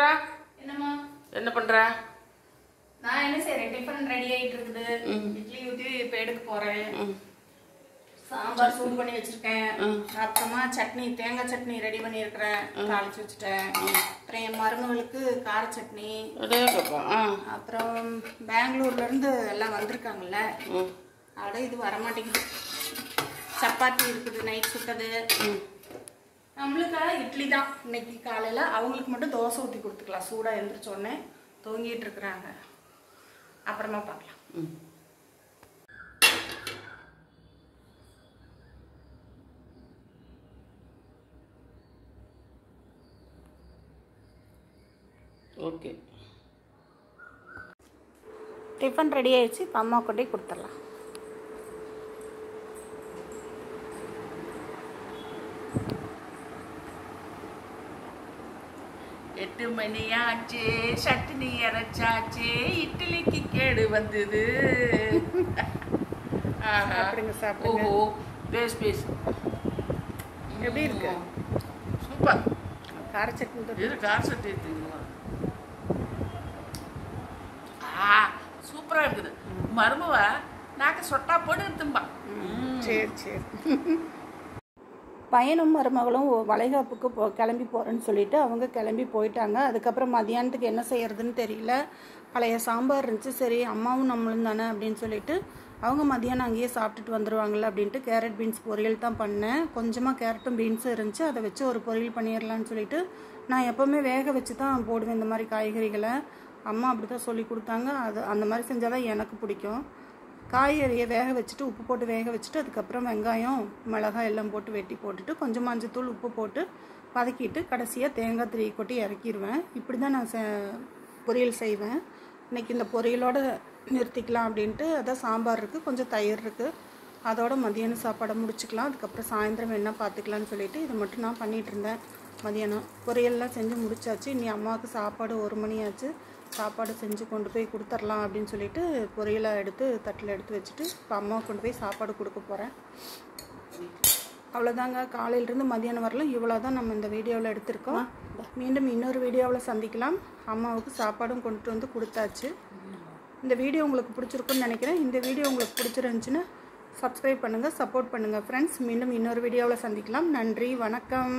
சித்ரா என்னம்மா? என்ன பண்ற? நான் என்ன செய்யறேன் டிஃபன் ரெடி ஆயிட்டு இருக்குது. இட்லி ஊத்தி இப்ப எடுக்க போறேன். சாம்பார் சூடு பண்ணி வச்சிருக்கேன். அப்புறமா சட்னி தேங்காய் சட்னி ரெடி பண்ணியிருக்கிறேன். தாளிச்சு வச்சுட்டேன். அப்புறம் என் மருமகளுக்கு கார சட்னி. அப்புறம் பெங்களூர்ல இருந்து எல்லாம் வந்திருக்காங்கல்ல. அட இது வரமாட்டேங்குது. சப்பாத்தி இருக்குது நைட் சுட்டது. நம்மளுக்கு இட்லி தான். இன்னைக்கு காலையில அவங்களுக்கு மட்டும் தோசை ஊற்றி கொடுத்துக்கலாம். சூடா எழுந்திரிச்ச உடனே தூங்கிட்டு இருக்கிறாங்க. அப்புறமா பார்க்கலாம். ம். ஓகே. டிஃபன் ரெடி ஆயிடுச்சு. இப்போ அம்மா கொண்டு கொடுத்துடலாம். எட்டு மணி ஆச்சு சட்னி அரைச்சாச்சு இட்லிக்கு கேடு வந்தது. ஓஹோ பேஸ் பேஸ் எப்படி இருக்கு? சூப்பர். கார சட்னி இது கார் எடுத்துங்களா ஆ சூப்பரா இருக்குது. மருமவ நாக்க சொட்டா போட்டு எடுத்தும்பா சரி சரி. பையனும் மருமகளும் ஒ- வளைகாப்புக்கு போ கிளம்பி போகிறேன்னு சொல்லிட்டு அவங்க கிளம்பி போயிட்டாங்க. அதுக்கப்புறம் மதியானத்துக்கு என்ன செய்யறதுன்னு தெரியல. பழைய சாம்பார் இருந்துச்சு. சரி அம்மாவும் நம்மளும் தானே அப்படின்னு சொல்லிட்டு அவங்க மதியானம் அங்கேயே சாப்பிட்டுட்டு வந்துடுவாங்கல்ல அப்படின்ட்டு கேரட் பீன்ஸ் பொரியல் தான் பண்ணேன். கொஞ்சமாக கேரட்டும் பீன்ஸும் இருந்துச்சு. அதை வச்சு ஒரு பொரியல் பண்ணிடலான்னு சொல்லிட்டு நான் எப்போவுமே வேக வச்சு தான் போடுவேன் இந்த மாதிரி காய்கறிகளை. அம்மா அப்படி தான் சொல்லி கொடுத்தாங்க. அது அந்த மாதிரி செஞ்சால் தான் எனக்கு பிடிக்கும். காய்கறியை வேக வச்சுட்டு உப்பு போட்டு வேக வச்சுட்டு அதுக்கப்புறம் வெங்காயம் மிளகாய் எல்லாம் போட்டு வெட்டி போட்டுட்டு கொஞ்சம் மஞ்சத்தூள் உப்பு போட்டு வதக்கிட்டு கடைசியாக தேங்காய் திரி கொட்டி இறக்கிடுவேன் இப்படி தான் நான் செ- பொரியல் செய்வேன். இன்னைக்கு இந்த பொரியலோட நிறுத்திக்கலாம் அப்படின்ட்டு அதான் சாம்பார் இருக்குது கொஞ்சம் தயிர் இருக்குது அதோட மதியானம் சாப்பாடை முடிச்சுக்கலாம். அதுக்கப்புறம் சாயந்தரம் என்ன பார்த்துக்கலாம்னு சொல்லிட்டு இதை மட்டும் நான் பண்ணிகிட்டு இருந்தேன் மதியானம். பொரியல்லாம் செஞ்சு முடிச்சாச்சு. இனி அம்மாவுக்கு சாப்பாடு ஒரு மணி ஆச்சு சாப்பாடு செஞ்சு கொண்டு போய் கொடுத்துர்லாம் அப்படின்னு சொல்லிட்டு பொரியலை எடுத்து தட்டில் எடுத்து வச்சுட்டு இப்போ அம்மாவுக்கு கொண்டு போய் சாப்பாடு கொடுக்க போகிறேன் அவ்வளோதாங்க காலையிலேருந்து மதியானம் வரலாம். இவ்வளோ தான் நம்ம இந்த வீடியோவில் எடுத்திருக்கோம். மீண்டும் இன்னொரு வீடியோவில் சந்திக்கலாம். அம்மாவுக்கு சாப்பாடும் கொண்டுட்டு வந்து கொடுத்தாச்சு. இந்த வீடியோ உங்களுக்கு பிடிச்சிருக்குன்னு நினைக்கிறேன். இந்த வீடியோ உங்களுக்கு பிடிச்சிருந்துச்சுன்னா சப்ஸ்கிரைப் பண்ணுங்கள் சப்போர்ட் பண்ணுங்கள் ஃப்ரெண்ட்ஸ் மீண்டும் இன்னொரு வீடியோவில் சந்திக்கலாம். நன்றி வணக்கம்.